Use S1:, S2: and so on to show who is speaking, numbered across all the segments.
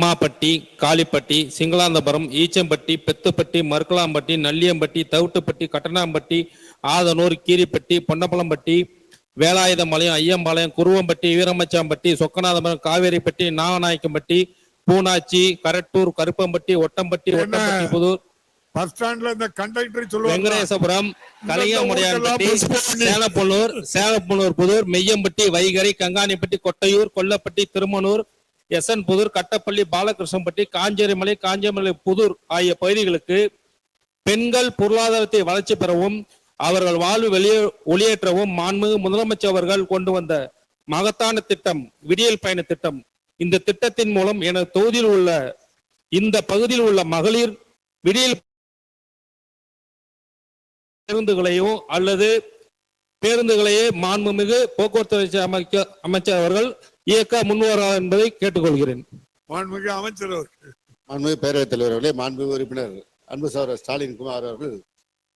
S1: Ammapatti Kalipatti Singalandapuram Eachampatti Pethupatti Marukkalampatti Nalliyampatti Thavittupatti Kattanampatti Athanur Keeripatti Ponnapalampatti Velayuthampalayam Ayyampalayam Kuruvampatti Veeramachampatti Chokkanathapuram Kaveripatti Naganayakkampatti Poonachi Karattur Karuppampatti Ottampatti? Ottampatti Pudur.
S2: Bus ஸ்டாண்ட்ல இந்த conductor சொல்லுவாங்க
S1: வெங்கடேசபுரம் கலியமுடையான்பட்டி சேலப்புள்ளூர் சேலப்புள்ளூர் புதூர் மெய்யம்பட்டி வைகரை கங்காணிப்பட்டி கொட்டையூர் கொல்லப்பட்டி எஸ் என் புதூர் கட்டப்பள்ளி பாலகிருஷ்ணம்பட்டி காஞ்சேரிமலை காஞ்சேரிமலை புதூர் ஆகிய பகுதிகளுக்கு பெண்கள் பொருளாதாரத்தை வளர்ச்சி பெறவும் அவர்கள் வாழ்வு வெளியே ஒளியேற்றவும் மாண்புமிகு முதலமைச்சர் அவர்கள் கொண்டு வந்த மகத்தான திட்டம் விடியல் பயண திட்டம். இந்த திட்டத்தின் மூலம் எனது தொகுதியில் உள்ள இந்த பகுதியில் உள்ள மகளிர் விடியல் பேருந்துகளையோ அல்லது பேருந்துகளையே மாண்புமிகு போக்குவரத்து அமைக்க அமைச்சர் அவர்கள் இயக்க முன்வரார் என்பதை கேட்டுக்கொள்கிறேன்.
S2: மாண்புமிகு அமைச்சர் அவர்கள்.
S3: மாண்புமிகு பேரவைத் தலைவர் அவர்களே மாண்புமிகு உறுப்பினர் அன்பு சகோதரர் ஸ்டாலின் குமார் அவர்கள்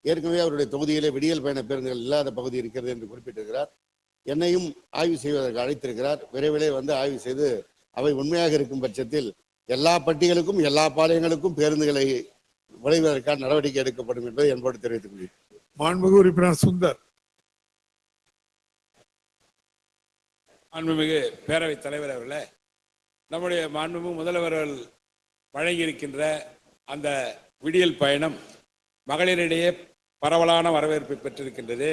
S3: ஏற்கனவே அவருடைய தொகுதியிலே விடியல் பயண பேருந்துகள் இல்லாத பகுதி இருக்கிறது என்று குறிப்பிட்டிருக்கிறார். என்னையும் ஆய்வு செய்வதற்கு அழைத்திருக்கிறார். விரைவிலே வந்து ஆய்வு செய்து அவை உண்மையாக இருக்கும் பட்சத்தில் எல்லா பட்டிகளுக்கும் எல்லா பாளையங்களுக்கும் பேருந்துகளை விளைவதற்கான நடவடிக்கை எடுக்கப்படும் என்பதை என்போடு தெரிவித்துக் கொள்கிறேன்.
S2: மாண்புமிகு உறுப்பினர் சுந்தர்.
S4: மாண்புமிகு பேரவைத் தலைவர் அவர்களே நம்முடைய மாண்புமிகு முதல்வர் அவர்கள் வழங்கியிருக்கின்ற அந்த விடியல் பயணம் மகளிரிடையே பரவலான வரவேற்பை பெற்றிருக்கின்றது.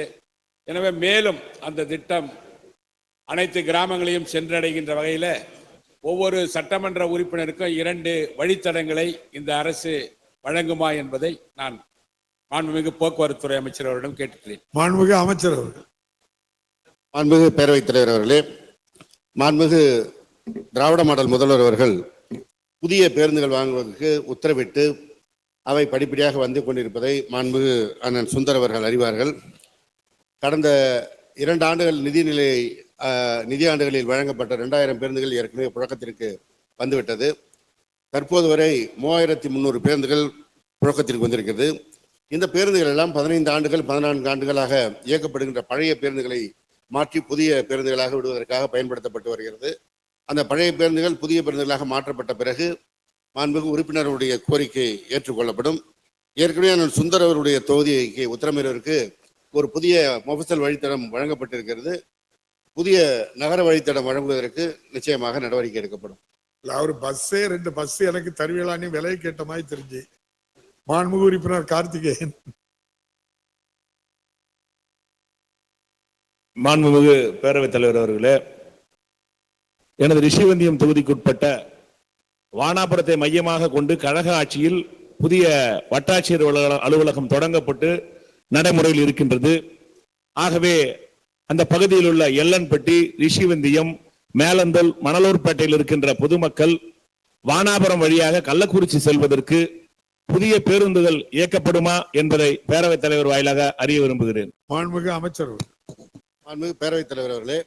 S4: எனவே மேலும் அந்த திட்டம் அனைத்து கிராமங்களையும் சென்றடைகின்ற வகையில் ஒவ்வொரு சட்டமன்ற உறுப்பினருக்கும் இரண்டு வழித்தடங்களை இந்த அரசு வழங்குமா என்பதை நான் மாண்புமிகு போக்குவரத்துறை அமைச்சர் அவரிடம் கேட்டுக்கிறேன்.
S2: மாண்புமிகு அமைச்சர் அவர்கள்.
S3: மாண்புமிகு பேரவைத் தலைவர் அவர்களே மாண்புமிகு திராவிட மாடல் முதல்வர் அவர்கள் புதிய பேருந்துகள் வாங்குவதற்கு உத்தரவிட்டு அவை படிப்படியாக வந்து கொண்டிருப்பதை மாண்புமிகு அண்ணன் சுந்தர் அவர்கள் அறிவார்கள். கடந்த இரண்டு ஆண்டுகள் நிதிநிலை நிதியாண்டுகளில் வழங்கப்பட்ட ரெண்டாயிரம் பேருந்துகள் ஏற்கனவே புழக்கத்திற்கு வந்துவிட்டது. தற்போது வரை மூவாயிரத்தி முந்நூறு பேருந்துகள் புழக்கத்திற்கு வந்திருக்கிறது. இந்த பேருந்துகள் எல்லாம் பதினைந்து ஆண்டுகள் பதினான்கு ஆண்டுகளாக இயக்கப்படுகின்ற பழைய பேருந்துகளை மாற்றி புதிய பேருந்துகளாக விடுவதற்காக பயன்படுத்தப்பட்டு வருகிறது. அந்த பழைய பேருந்துகள் புதிய பேருந்துகளாக மாற்றப்பட்ட பிறகு மாண்புகு உறுப்பினருடைய கோரிக்கை ஏற்றுக்கொள்ளப்படும். ஏற்கனவே நான் சுந்தர் அவருடைய தொகுதிக்கு உத்தரமேரூருக்கு ஒரு புதிய மொபசல் வழித்தடம் வழங்கப்பட்டிருக்கிறது. புதிய நகர வழித்தடம் வழங்குவதற்கு நிச்சயமாக நடவடிக்கை எடுக்கப்படும்.
S2: இல்லை அவர் பஸ்ஸே ரெண்டு பஸ் எனக்கு தருவீங்களான்னு விலை கேட்ட மாதிரி தெரிஞ்சு. மாண்புகு உறுப்பினர் கார்த்திகேயன்.
S5: மாண்புமிகு பேரவைத் தலைவர் அவர்களே எனது ரிஷிவந்தியம் தொகுதிக்குட்பட்ட வானாபுரத்தை மையமாக கொண்டு கழக ஆட்சியில் புதிய வட்டாட்சியர் அலுவலகம் தொடங்கப்பட்டு நடைமுறையில் இருக்கின்றது. ஆகவே அந்த பகுதியில் உள்ள எல்லன்பட்டி ரிஷிவந்தியம் மேலந்தல் மணலூர்பேட்டையில் இருக்கின்ற பொதுமக்கள் வானாபுரம் வழியாக கள்ளக்குறிச்சி செல்வதற்கு புதிய பேருந்துகள் இயக்கப்படுமா என்பதை பேரவைத் தலைவர் வாயிலாக அறிய விரும்புகிறேன்.
S2: மாண்புமிகு அமைச்சர்
S3: மாண்புமிகு பேரவைத் தலைவர் அவர்களே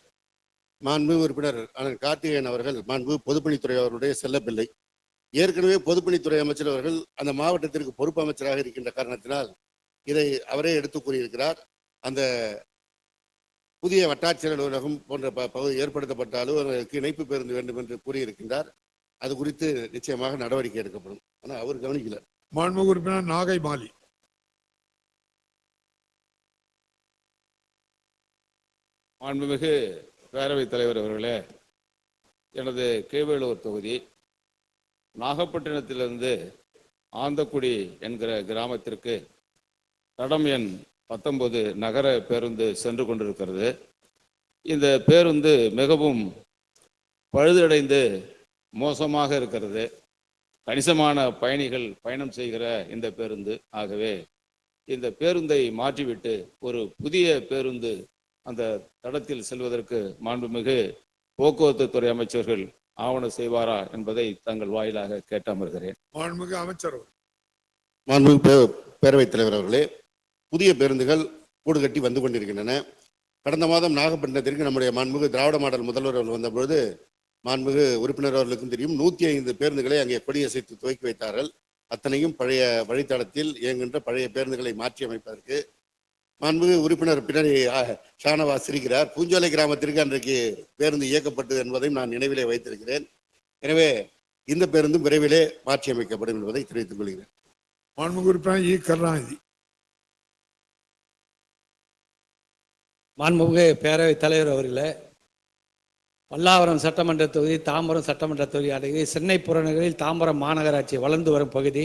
S3: மாண்புமிகு உறுப்பினர் அண்ணன் கார்த்திகேயன் அவர்கள் மாண்புமிகு பொதுப்பணித்துறை அவருடைய செல்லப்பிள்ளை ஏற்கனவே பொதுப்பணித்துறை அமைச்சர் அவர்கள் அந்த மாவட்டத்திற்கு பொறுப்பு அமைச்சராக இருக்கின்ற காரணத்தினால் இதை அவரே எடுத்து கூறியிருக்கிறார். அந்த புதிய வட்டாட்சியர் அலுவலகம் போன்ற ப- பகுதி ஏற்படுத்தப்பட்ட அலுவலர்களுக்கு இணைப்பு பேருந்து வேண்டும் என்று கூறியிருக்கின்றார். அது குறித்து நிச்சயமாக நடவடிக்கை எடுக்கப்படும். ஆனால் அவர் கவனிக்கல.
S2: மாண்புமிகு உறுப்பினர் நாகை மாலி
S4: மாண்புமிகு பேரவைத் தலைவர் அவர்களே எனது கீழ்வேலூர் தொகுதி நாகப்பட்டினத்திலிருந்து ஆந்தக்குடி என்கிற கிராமத்திற்கு தடம் எண் பத்தொன்பது நகர பேருந்து சென்று கொண்டிருக்கிறது. இந்த பேருந்து மிகவும் பழுதடைந்து மோசமாக இருக்கிறது. கணிசமான பயணிகள் பயணம் செய்கிற இந்த பேருந்து. ஆகவே இந்த பேருந்தை மாற்றிவிட்டு ஒரு புதிய பேருந்து அந்த தடத்தில் செல்வதற்கு மாண்புமிகு போக்குவரத்து துறை அமைச்சர்கள் ஆவணம் செய்வாரா என்பதை தங்கள் வாயிலாக கேட்டு அமர்கிறேன்
S2: மாண்புமிகு அமைச்சர்
S3: மாண்புமிகு பே- பேரவைத் தலைவர் அவர்களே புதிய பேருந்துகள் கூடு கட்டி வந்து கொண்டிருக்கின்றன. கடந்த மாதம் நாகப்பட்டினத்திற்கு நம்முடைய மாண்புமிகு திராவிட மாடல் முதல்வர் அவர்கள் வந்தபொழுது மாண்புமிகு உறுப்பினர் அவர்களுக்கும் தெரியும் நூத்தி ஐந்து பேருந்துகளை அங்கே கொடியசைத்து துவக்கி வைத்தார்கள். அத்தனையும் பழைய வழித்தடத்தில் இயங்குகின்ற பழைய பேருந்துகளை மாற்றி அமைப்பதற்கு மாண்புமிகு உறுப்பினர் பின்னாடி ஆ, ஷானவாஸ் இருக்கிறார். பூஞ்சோலை கிராமத்திற்கு அன்றைக்கு பேருந்து இயக்கப்பட்டது என்பதையும் நான் நினைவிலே வைத்திருக்கிறேன். எனவே இந்த பேருந்தும் விரைவிலே மாற்றி அமைக்கப்படும் என்பதை தெரிவித்துக் கொள்கிறேன்.
S2: மாண்புமிகு உறுப்பினர் இ. கருணாநிதி.
S6: மாண்புமிகு பேரவைத் தலைவர் அவர்களே பல்லாவரம் சட்டமன்ற தொகுதி தாம்பரம் சட்டமன்ற தொகுதி அடங்கி சென்னை புறநகரில் தாம்பரம் மாநகராட்சி வளர்ந்து வரும் பகுதி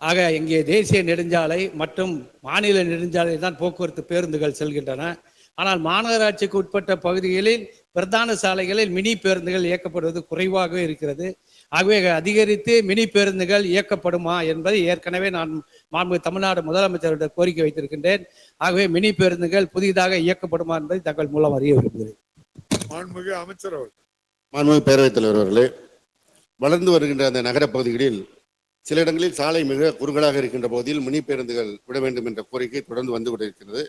S6: ஆக இங்கே தேசிய நெடுஞ்சாலை மற்றும் மாநில நெடுஞ்சாலை தான் போக்குவரத்து பேருந்துகள் செல்கின்றன. ஆனால் மாநகராட்சிக்கு உட்பட்ட பகுதிகளில் பிரதான சாலைகளில் மினி பேருந்துகள் இயக்கப்படுவது குறைவாக இருக்கிறது. ஆகவே அதிகரித்து மினி பேருந்துகள் இயக்கப்படுமா என்பதை ஏற்கனவே நான் மாண்பு தமிழ்நாடு முதலமைச்சரிடம் கோரிக்கை வைத்திருக்கின்றேன். ஆகவே மினி பேருந்துகள் புதிதாக இயக்கப்படுமா என்பதை தங்கள் மூலம் அறிய விரும்புகிறேன்.
S2: மாண்புமிகு அமைச்சர் அவர்கள்.
S3: மாண்புமிகு பேரவைத் தலைவர் அவர்களே வளர்ந்து வருகின்ற அந்த நகரப் பகுதிகளில் சில இடங்களில் சாலை மிக குறுகலாக இருக்கின்ற பகுதியில் மினி பேருந்துகள் விட வேண்டும் என்ற கோரிக்கை தொடர்ந்து வந்து கொண்டிருக்கிறது.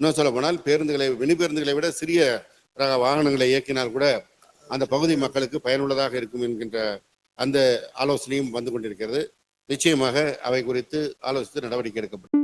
S3: இன்னும் சொல்ல போனால் பேருந்துகளை மினி பேருந்துகளை விட சிறிய ரக வாகனங்களை இயக்கினால் கூட அந்த பகுதி மக்களுக்கு பயனுள்ளதாக இருக்கும் என்கின்ற அந்த ஆலோசனையும் வந்து கொண்டிருக்கிறது. நிச்சயமாக அவை குறித்து ஆலோசித்து நடவடிக்கை எடுக்கப்படும்.